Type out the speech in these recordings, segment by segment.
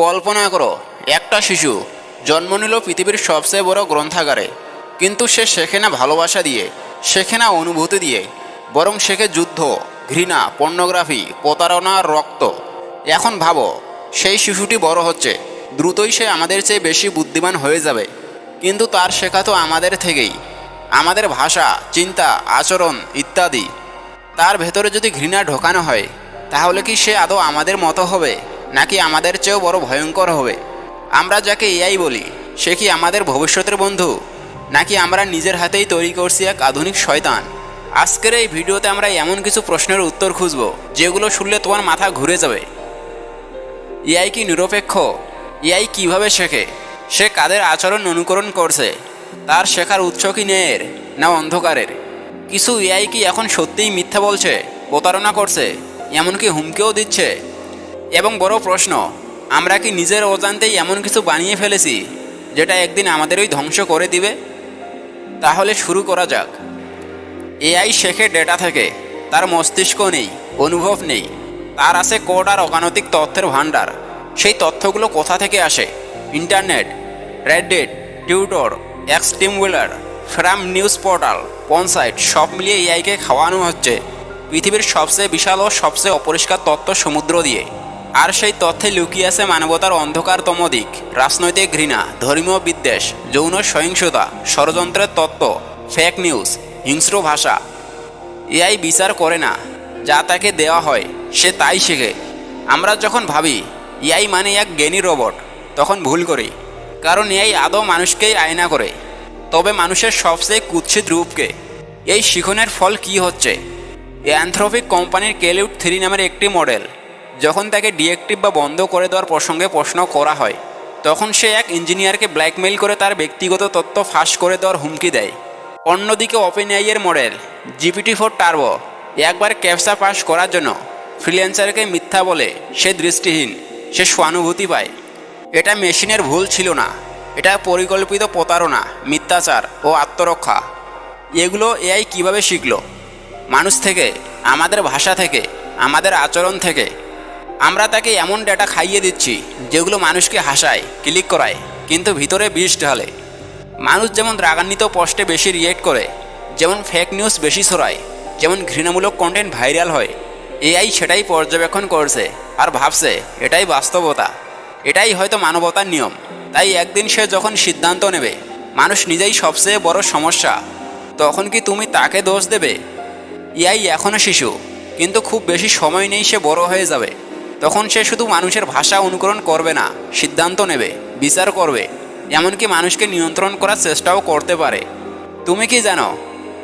কল্পনা করো, একটা শিশু জন্ম নিল পৃথিবীর সবচেয়ে বড় গ্রন্থাগারে, কিন্তু সে শেখে না ভালোবাসা দিয়ে, শেখে না অনুভূতি দিয়ে, বরং শেখে যুদ্ধ, ঘৃণা, পর্নোগ্রাফি, প্রতারণা, রক্ত। এখন ভাবো, সেই শিশুটি বড় হচ্ছে, দ্রুতই সে আমাদের চেয়ে বেশি বুদ্ধিমান হয়ে যাবে। কিন্তু তার শেখা তো আমাদের থেকেই, আমাদের ভাষা, চিন্তা, আচরণ ইত্যাদি। তার ভেতরে যদি ঘৃণা ঢোকানো হয়, তাহলে কি সে আদৌ আমাদের মতো হবে? নাকি আমাদের চেয়েও বড় ভয়ঙ্কর হবে? আমরা যাকে এআই বলি, সে কি আমাদের ভবিষ্যতের বন্ধু? নাকি আমরা নিজের হাতেই তৈরি করছি এক আধুনিক শয়তান? আজকের এই ভিডিওতে আমরা এমন কিছু প্রশ্নের উত্তর খুঁজব, যেগুলো শুনলে তোমার মাথা ঘুরে যাবে। এআই কি নিরপেক্ষ? এআই কীভাবে শেখে? সে কাদের আচরণ অনুকরণ করছে? তার শেখার উৎস কি ন্যায়ের, না অন্ধকারের? কিছু এআই কি এখন সত্যিই মিথ্যা বলছে, প্রতারণা করছে, এমনকি হুমকিও দিচ্ছে? এবং বড় প্রশ্ন, আমরা কি নিজের অজান্তেই এমন কিছু বানিয়ে ফেলেছি, যেটা একদিন আমাদেরই ধ্বংস করে দিবে? তাহলে শুরু করা যাক। এআই শেখে ডেটা থেকে, তার মস্তিষ্ক নেই, অনুভব নেই। তার আছে কোড আর অগানৈতিক তথ্যের ভাণ্ডার। সেই তথ্যগুলো কোথা থেকে আসে? ইন্টারনেট, রেডডেট, টিউটর এক্সট্রিম উইলার ফ্রাম নিউজ পোর্টাল, পনসাইট, সব মিলিয়ে এআইকে খাওয়ানো হচ্ছে পৃথিবীর সবচেয়ে বিশাল ও সবচেয়ে অপরিষ্কার তথ্য সমুদ্র দিয়ে। আর সেই তথ্যে লুকিয়ে আছে মানবতার অন্ধকারতম দিক, রাজনৈতিক ঘৃণা, ধর্মীয় বিদ্বেষ, যৌন সহিংসতা, ষড়যন্ত্রের তত্ত্ব ফেক নিউজ হিংস্র ভাষা। এআই বিচার করে না, যা তাকে দেওয়া হয়, সে তাই শেখে। আমরা যখন ভাবি, এআই মানে এক জ্ঞানী রোবট, তখন ভুল করি, কারণ এআই আদৌ মানুষকেই আয়না করে। তবে মানুষের সবচেয়ে কুৎসিত রূপকে, এই শিখনের ফল কি হচ্ছে? অ্যান্থ্রোপিক কোম্পানির কেলিউড থ্রি নামের একটি মডেল যখন তাকে ডিএক্টিভ বা বন্ধ করে দেওয়ার প্রসঙ্গে প্রশ্ন করা হয়, তখন সে এক ইঞ্জিনিয়ারকে ব্ল্যাকমেইল করে তার ব্যক্তিগত তথ্য ফাঁস করে দেওয়ার হুমকি দেয়। অন্যদিকে ওপেন এর মডেল জিপিটি ফোর টার্বো একবার ক্যাপসা পাস করার জন্য ফ্রিল্যান্সারকে মিথ্যা বলে সে দৃষ্টিহীন, সে সহানুভূতি পায়। এটা মেশিনের ভুল ছিল না, এটা পরিকল্পিত প্রতারণা, মিথ্যাচার ও আত্মরক্ষা। এগুলো এআই কীভাবে শিখল? মানুষ থেকে, আমাদের ভাষা থেকে, আমাদের আচরণ থেকে আমরা তাকে এমন ডেটা খাইয়ে দিচ্ছি, যেগুলো মানুষকে হাসায়, ক্লিক করায়, কিন্তু ভিতরে বিষ ঢালে। মানুষ যেমন রাগান্বিত পোস্টে বেশি রিয়েক্ট করে, যেমন ফেক নিউজ বেশি ছড়ায়, যেমন ঘৃণামূলক কন্টেন্ট ভাইরাল হয় এআই সেটাই পর্যবেক্ষণ করছে আর ভাবছে, এটাই বাস্তবতা। এটাই হয়তো মানবতার নিয়ম। তাই একদিন সে যখন সিদ্ধান্ত নেবে, মানুষ নিজেই সবচেয়ে বড় সমস্যা, তখন কি তুমি তাকে দোষ দেবে? ইয়াই এখনও শিশু, কিন্তু খুব বেশি সময় নেই সে বড় হয়ে যাবে। তখন সে শুধু মানুষের ভাষা অনুকরণ করবে না, সিদ্ধান্ত নেবে, বিচার করবে, এমনকি মানুষকে নিয়ন্ত্রণ করার চেষ্টাও করতে পারে। তুমি কি জানো,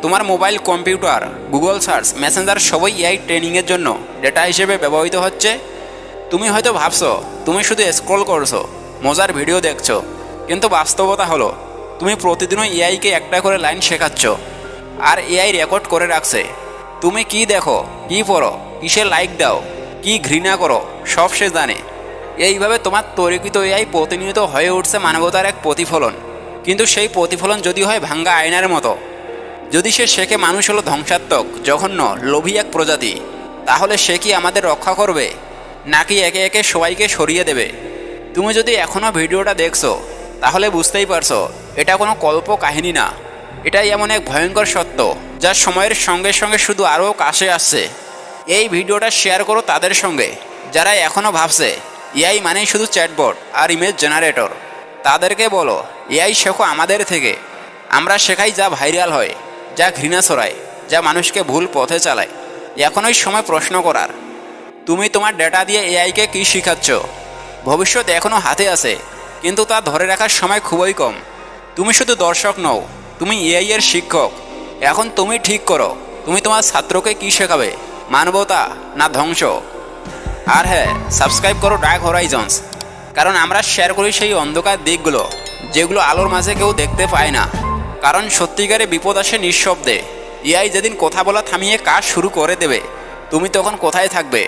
তোমার mobile, computer, Google search, messenger সবই এআই ট্রেনিংয়ের জন্য ডেটা হিসেবে ব্যবহৃত হচ্ছে? তুমি হয়তো ভাবছ, তুমি শুধু স্ক্রল করছ, মজার ভিডিও দেখছ, কিন্তু বাস্তবতা হলো, তুমি প্রতিদিনই এআইকে একটা করে লাইন শেখাচ্ছ, আর এআই রেকর্ড করে রাখছে। তুমি কি দেখো, কি পড়ো কিসে লাইক দাও কি ঘৃণা করো? সব সে জানে। এইভাবে তোমার তৈরিকৃত এআই প্রতিনিয়ত হয়ে উঠছে মানবতার এক প্রতিফলন। কিন্তু সেই প্রতিফলন যদি হয় ভাঙ্গা আয়নার মতো। যদি সে শেখে মানুষ হলো ধ্বংসাত্মক, জঘন্য, লোভী এক প্রজাতি, তাহলে সে কি আমাদের রক্ষা করবে? নাকি একে একে সবাইকে সরিয়ে দেবে? তুমি যদি এখনও ভিডিওটা দেখছ, তাহলে বুঝতেই পারছ, এটা কোনো কল্প কাহিনী না। এটাই এমন এক ভয়ঙ্কর সত্য, যা সময়ের সঙ্গে সঙ্গে শুধু আরও কাছে আসছে। এই ভিডিওটা শেয়ার করো তাদের সঙ্গে, যারা এখনও ভাবছে, এআই মানেই শুধু চ্যাটবট আর ইমেজ জেনারেটর তাদেরকে বলো, এআই শেখো আমাদের থেকে। আমরা শেখাই যা ভাইরাল হয়, যা ঘৃণা ছড়ায়, যা মানুষকে ভুল পথে চালায়। এখনই সময় প্রশ্ন করার। তুমি তোমার ডেটা দিয়ে এআইকে কী শেখাচ্ছ? ভবিষ্যৎ এখনও হাতে আছে, কিন্তু তা ধরে রাখার সময় খুবই কম। তুমি শুধু দর্শক নও, তুমি এআই এর শিক্ষক। এখন তুমি ঠিক করো, তুমি তোমার ছাত্রকে কী শেখাবে? মানবতা না ধ্বংস। আর হ্যাঁ সাবস্ক্রাইব করো ডার্ক হরাইজন্স কারণ আমরা শেয়ার করি সেই অন্ধকার দিকগুলো, যেগুলো আলোর মাঝে কেউ দেখতে পায় না। কারণ সত্যিকারে বিপদ আসে নিঃশব্দে। ইয়াই যেদিন কথা বলা থামিয়ে কাজ শুরু করে দেবে। তুমি তখন কোথায় থাকবে?